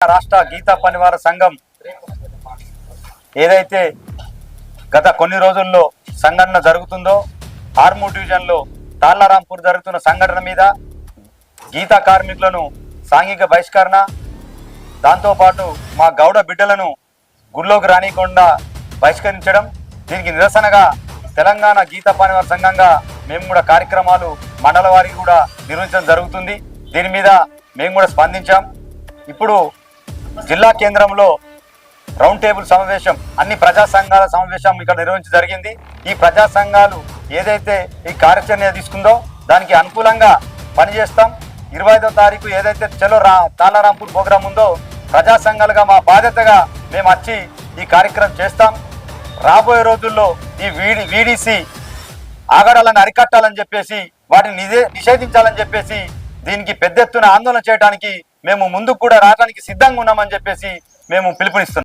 రాష్ట్ర గీతా పనివార సంఘం ఏదైతే గత కొన్ని రోజుల్లో సంఘటన జరుగుతుందో ఆర్మూర్ డివిజన్లో తాళ్ళారాంపూర్ జరుగుతున్న సంఘటన మీద గీతా కార్మికులను సాంఘిక బహిష్కరణ దాంతోపాటు మా గౌడ బిడ్డలను గుళ్ళోకి రానియకుండా బహిష్కరించడం దీనికి నిరసనగా తెలంగాణ గీత పనివార సంఘంగా మేము కూడా కార్యక్రమాలు మండల వారికి కూడా నిర్వహించడం జరుగుతుంది. దీని మీద మేము కూడా స్పందించాం. ఇప్పుడు జిల్లా కేంద్రంలో రౌండ్ టేబుల్ సమావేశం అన్ని ప్రజా సంఘాల సమావేశం ఇక్కడ నిర్వహించడం జరిగింది. ఈ ప్రజా సంఘాలు ఏదైతే ఈ కార్యాచరణ తీసుకుందో దానికి అనుకూలంగా పనిచేస్తాం. ఇరవై ఐదో తారీఖు ఏదైతే చలో రా తాళారాంపూర్ ప్రోగ్రాం ఉందో ప్రజా సంఘాలుగా మా బాధ్యతగా మేము వచ్చి ఈ కార్యక్రమం చేస్తాం. రాబోయే రోజుల్లో ఈ వీడి వీడిసి ఆగడాలను అరికట్టాలని చెప్పేసి వాటిని నిదే నిషేధించాలని చెప్పేసి దీనికి పెద్ద ఎత్తున ఆందోళన చేయడానికి మేము ముందుకు కూడా రావడానికి సిద్ధంగా ఉన్నామని చెప్పేసి మేము పిలుపునిస్తున్నాం.